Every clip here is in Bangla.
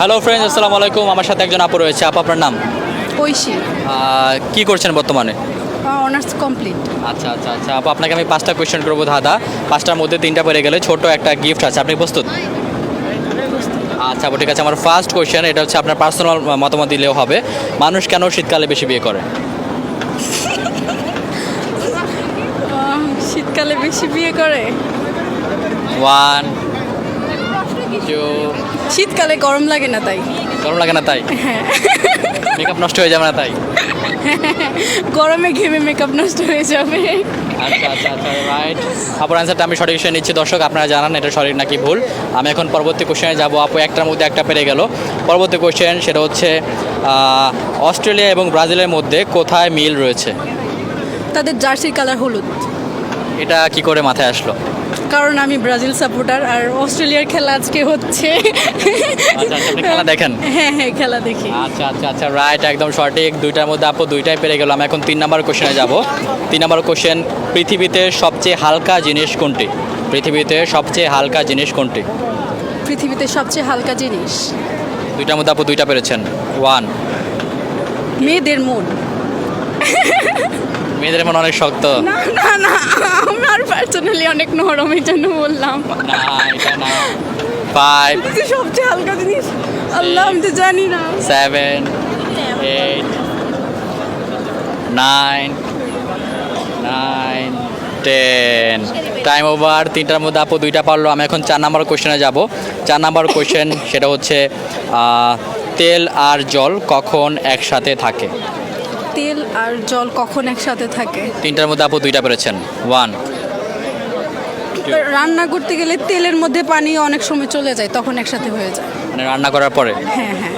হ্যালো ফ্রেন্ডস আসসালামু আলাইকুম। আমার সাথে একজন আপু রয়েছে। আপু আপনার নাম? ঐশী। কি করছেন বর্তমানে? অনার্স কমপ্লিট আচ্ছা আচ্ছা আচ্ছা। আপু আপনাকে আমি পাঁচটা কোয়েশ্চেন করব দাদা পাঁচটার মধ্যে তিনটা পেরে গেলে ছোট একটা গিফট আছে। আপনি প্রস্তুত? আচ্ছা আপু ঠিক আছে। আমার ফার্স্ট কোয়েশ্চেন এটা হচ্ছে আপনার পার্সোনাল মতামত দিলেও হবে। মানুষ কেন শীতকালে বেশি বিয়ে করে? শীতকালে বেশি বিয়ে করে? ওয়ান টু শীতকালে গরম লাগে না তাই। গরম লাগে না তাই? মেকআপ নষ্ট হয়ে যাবে না তাই? গরমে ঘেমে মেকআপ নষ্ট হয়ে যাবে। আচ্ছা আচ্ছা আচ্ছা রাইট আপুর অ্যান্সারটা আমি সঠিক হিসেবে নিচ্ছি। দর্শক আপনারা জানান এটা সঠিক নাকি ভুল? আমি এখন পরবর্তী কোশ্চেনে যাব। আপু একটার মধ্যে একটা পেরে গেল। পরবর্তী কোশ্চেন সেটা হচ্ছে অস্ট্রেলিয়া এবং ব্রাজিলের মধ্যে কোথায় মিল রয়েছে? তাদের জার্সির কালার হলুদ। এটা কি করে মাথায় আসলো? কারণ আমি ব্রাজিল সাপোর্টার আর অস্ট্রেলিয়ার খেলা আজকে হচ্ছে আচ্ছা আচ্ছা আপনি খেলা দেখেন। হ্যাঁ হ্যাঁ খেলা দেখি। আচ্ছা আচ্ছা আচ্ছা রাইট একদম সঠিক। দুইটার মধ্যে আপু দুইটাই পেরে গেলাম এখন তিন নম্বর কোশ্চেনে যাব। তিন নম্বর কোশ্চেন পৃথিবীতে সবচেয়ে হালকা জিনিস কোনটি? পৃথিবীতে সবচেয়ে হালকা জিনিস কোনটি? পৃথিবীতে সবচেয়ে হালকা জিনিস? দুইটার মধ্যে আপু দুইটা পেরেছেন। ওয়ান মেয়েদের মন। মেয়েদের মনে অনেক শক্ত। না না না আমার পার্সোনালি অনেক নরম এই জন্য বললাম। না এটা না। ফাইভ যে সবচেয়ে হালকা জিনিস আল্লাহ আমি তো জানি না। Seven eight nine nine ten time over তিনটার মধ্যে আপু দুইটা পারল। আমি এখন চার নাম্বার কোশ্চেনে যাব। চার নাম্বার কোশ্চেন সেটা হচ্ছে তেল আর জল কখন একসাথে থাকে? তেল আর জল কখন একসাথে থাকে? তিনটার মধ্যে আপু দুইটা পেরেছেন। ওয়ান রান্না করতে গেলে তেলের মধ্যে পানি অনেক সময় চলে যায় তখন একসাথে হয়ে যায়। মানে রান্না করার পরে? হ্যাঁ হ্যাঁ।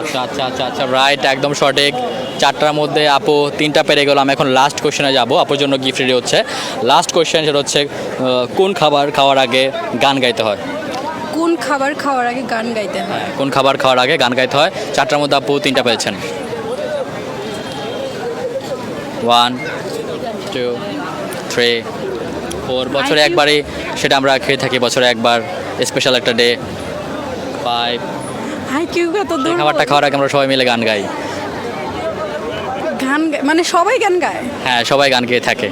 আচ্ছা আচ্ছা আচ্ছা আচ্ছা রাইট একদম সঠিক। চারটার মধ্যে আপু তিনটা পেরে গেলাম। এখন লাস্ট কোশ্চেনে যাব। আপুর জন্য গিফট রেডি হচ্ছে। লাস্ট কোশ্চেন সেটা হচ্ছে কোন খাবার খাওয়ার আগে গান গাইতে হয়? কোন খাবার খাওয়ার আগে গান গাইতে হয়? কোন খাবার খাওয়ার আগে গান গাইতে হয়? চারটার মধ্যে আপু তিনটা পেয়েছেন ওয়ান টু থ্রি ফোর বছরে. একবারই সেটা আমরা খেয়ে থাকি বছরে একবার স্পেশাল একটা ডে ফাইভ খাবারটা খাওয়ার আগে আমরা সবাই মিলে গান গাই। গান মানে সবাই গান গায়? হ্যাঁ সবাই গান গেয়ে থাকে।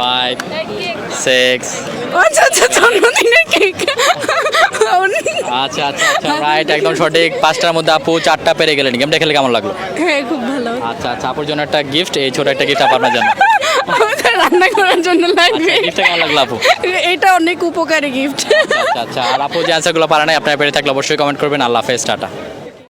ফাইভ সিক্স আচ্ছা আচ্ছা জন্মদিনের কেক আচ্ছা আচ্ছা আচ্ছা রাইট একদম সঠিক। পাঁচটার মধ্যে আপু চারটা পেরে গেলেন। গেমটা খেলে কেমন লাগল? হ্যাঁ খুব ভালো। আচ্ছা আচ্ছা আপুর জন্য একটা গিফট এই ছোট একটা গিফট আপনার জন্য। রান্না করার জন্য লাগবে। গিফটটা কেমন লাগল আপু? এটা অনেক উপকারী গিফট আচ্ছা আচ্ছা আর আপু যে অ্যান্সারগুলো পারে নাই আপনার পেরে থাকলে অবশ্যই কমেন্ট করবেন। আল্লাহ হাফেজ টাটা।